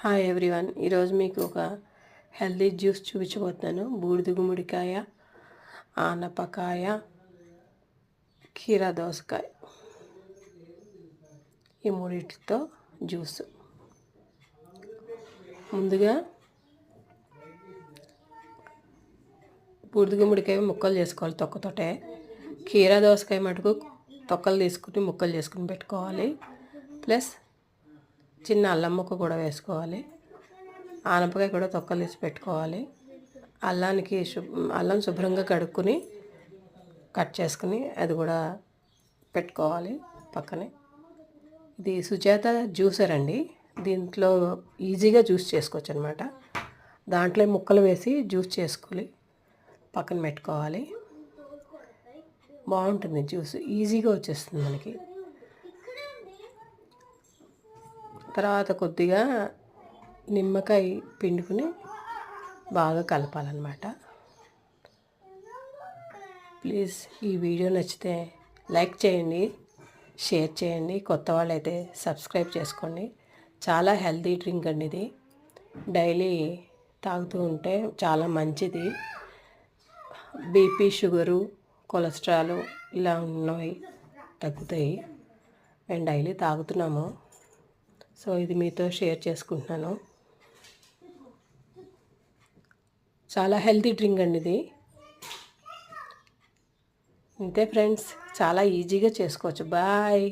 Hi everyone ఈరోజు మీకు ఒక హెల్దీ జ్యూస్ చూపించబోతున్నాను. బూడిద గుమ్మడికాయ ఆనపకాయ కీరా దోసకాయ. ఈ మూడిటితో జ్యూస్ ముందుగా బూడిద గుమ్మడికాయ ముక్కలు చేసుకోవాలి తొక్కతోటే. కీరా దోసకాయ మటుకు తొక్కలు తీసుకుని ముక్కలు చేసుకుని పెట్టుకోవాలి. ప్లస్ చిన్న అల్లం ముక్క కూడా వేసుకోవాలి. ఆనపకాయ కూడా తొక్కలేసి పెట్టుకోవాలి. అల్లానికి శుభ్ అల్లం శుభ్రంగా కడుక్కుని కట్ చేసుకుని అది కూడా పెట్టుకోవాలి పక్కనే. ఇది సుజాత జ్యూసర్ అండి. దీంట్లో ఈజీగా జ్యూస్ చేసుకోవచ్చు అనమాట దాంట్లో ముక్కలు వేసి జ్యూస్ చేసుకుని పక్కన పెట్టుకోవాలి. బాగుంటుంది జ్యూస్. ఈజీగా వచ్చేస్తుంది మనకి. తర్వాత కొద్దిగా నిమ్మకాయ పిండుకుని బాగా కలపాలన్నమాట. ప్లీజ్ ఈ వీడియో నచ్చితే లైక్ చేయండి షేర్ చేయండి. కొత్త వాళ్ళైతే సబ్స్క్రైబ్ చేసుకోండి. చాలా హెల్తీ డ్రింక్ అండి ఇది. డైలీ తాగుతూ ఉంటే చాలా మంచిది. బీపీ షుగరు కొలెస్ట్రాల్ ఇలా ఉన్నవి తగ్గుతాయి. మేము డైలీ తాగుతున్నాము. సో ఇది మీతో షేర్ చేసుకుంటున్నాను. చాలా హెల్తీ డ్రింక్ అండి ఇది. అంతే ఫ్రెండ్స్ చాలా ఈజీగా చేసుకోవచ్చు. బాయ్.